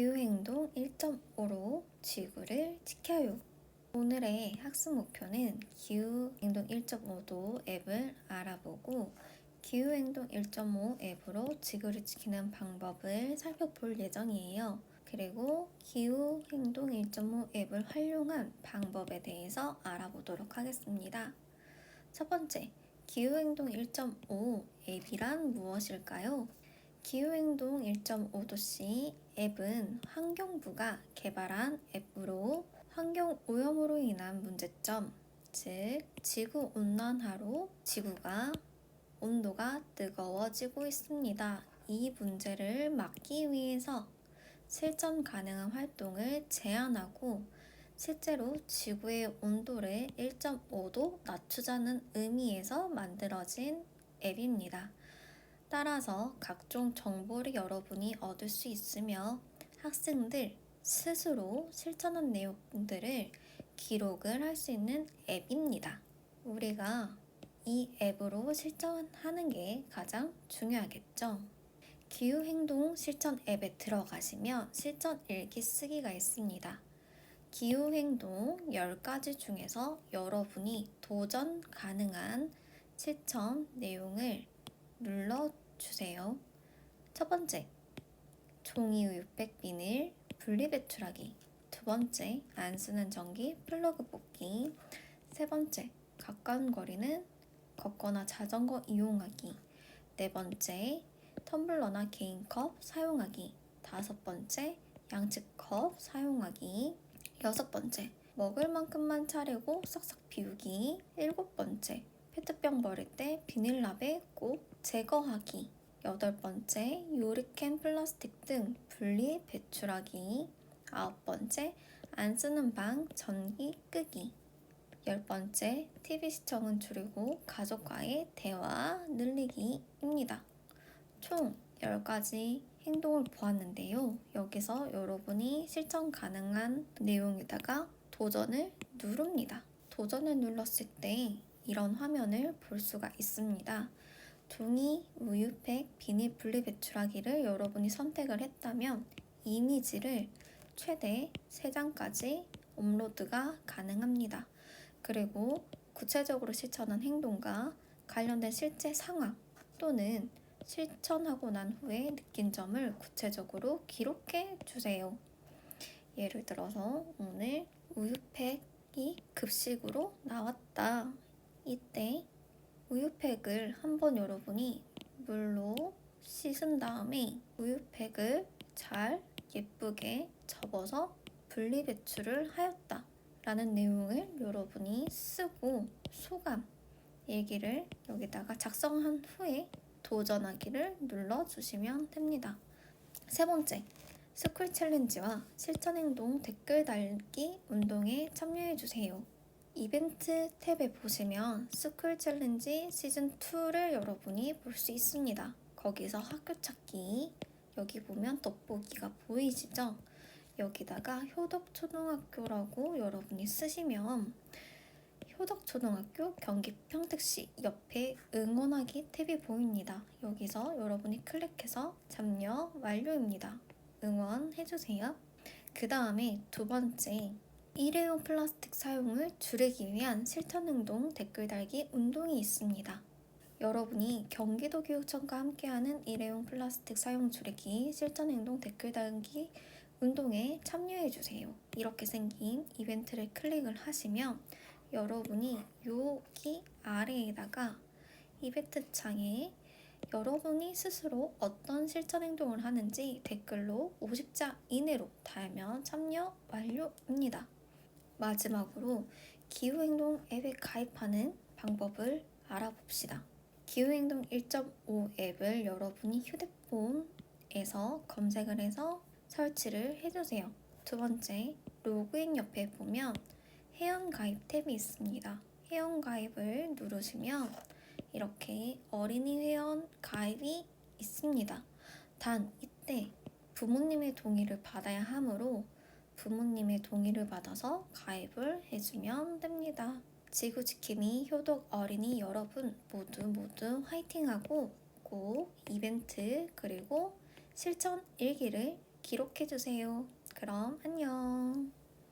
기후행동 1.5로 지구를 지켜요. 오늘의 학습 목표는 기후행동 1.5도 앱을 알아보고 기후행동 1.5 앱으로 지구를 지키는 방법을 살펴볼 예정이에요. 그리고 기후행동 1.5 앱을 활용한 방법에 대해서 알아보도록 하겠습니다. 첫 번째, 기후행동 1.5 앱이란 무엇일까요? 기후행동 1.5도씨 앱은 환경부가 개발한 앱으로 환경 오염으로 인한 문제점, 즉 지구 온난화로 지구가 온도가 뜨거워지고 있습니다. 이 문제를 막기 위해서 실전 가능한 활동을 제안하고 실제로 지구의 온도를 1.5도 낮추자는 의미에서 만들어진 앱입니다. 따라서 각종 정보를 여러분이 얻을 수 있으며 학생들 스스로 실천한 내용들을 기록을 할 수 있는 앱입니다. 우리가 이 앱으로 실천하는 게 가장 중요하겠죠. 기후행동 실천 앱에 들어가시면 실천 일기 쓰기가 있습니다. 기후행동 10가지 중에서 여러분이 도전 가능한 실천 내용을 눌러주세요. 첫 번째, 종이 우유 백빈을 분리배출하기. 두 번째, 안 쓰는 전기 플러그 뽑기. 세 번째, 가까운 거리는 걷거나 자전거 이용하기. 네 번째, 텀블러나 개인컵 사용하기. 다섯 번째, 양측컵 사용하기. 여섯 번째, 먹을 만큼만 차리고 싹싹 비우기. 일곱 번째, 페트병 버릴 때 비닐랍에 꼭 제거하기. 여덟 번째, 요리캔 플라스틱 등 분리 배출하기. 아홉 번째, 안 쓰는 방 전기 끄기. 열 번째, TV 시청은 줄이고 가족과의 대화 늘리기입니다. 총 10가지 행동을 보았는데요. 여기서 여러분이 실천 가능한 내용에다가 도전을 누릅니다. 도전을 눌렀을 때 이런 화면을 볼 수가 있습니다. 종이, 우유팩, 비닐 분리 배출하기를 여러분이 선택을 했다면 이미지를 최대 3장까지 업로드가 가능합니다. 그리고 구체적으로 실천한 행동과 관련된 실제 상황 또는 실천하고 난 후에 느낀 점을 구체적으로 기록해 주세요. 예를 들어서 오늘 우유팩이 급식으로 나왔다. 이때 우유팩을 한번 여러분이 물로 씻은 다음에 우유팩을 잘 예쁘게 접어서 분리 배출을 하였다. 라는 내용을 여러분이 쓰고 소감 얘기를 여기다가 작성한 후에 도전하기를 눌러주시면 됩니다. 세 번째, 스쿨 챌린지와 실천 행동 댓글 달기 운동에 참여해주세요. 이벤트 탭에 보시면 스쿨 챌린지 시즌 2를 여러분이 볼 수 있습니다. 거기서 학교 찾기 여기 보면 돋보기가 보이시죠? 여기다가 효덕초등학교라고 여러분이 쓰시면 효덕초등학교 경기 평택시 옆에 응원하기 탭이 보입니다. 여기서 여러분이 클릭해서 참여 완료입니다. 응원해주세요. 그 다음에 두 번째 일회용 플라스틱 사용을 줄이기 위한 실천 행동 댓글 달기 운동이 있습니다. 여러분이 경기도 교육청과 함께하는 일회용 플라스틱 사용 줄이기 실천 행동 댓글 달기 운동에 참여해 주세요. 이렇게 생긴 이벤트를 클릭을 하시면 여러분이 여기 아래에다가 이벤트 창에 여러분이 스스로 어떤 실천 행동을 하는지 댓글로 50자 이내로 달면 참여 완료입니다. 마지막으로 기후행동 앱에 가입하는 방법을 알아봅시다. 기후행동 1.5 앱을 여러분이 휴대폰에서 검색을 해서 설치를 해주세요. 두 번째, 로그인 옆에 보면 회원 가입 탭이 있습니다. 회원 가입을 누르시면 이렇게 어린이 회원 가입이 있습니다. 단 이때 부모님의 동의를 받아야 하므로 부모님의 동의를 받아서 가입을 해주면 됩니다. 지구 지킴이 효독 어린이 여러분 모두 모두 화이팅하고 꼭 이벤트 그리고 실천 일기를 기록해주세요. 그럼 안녕.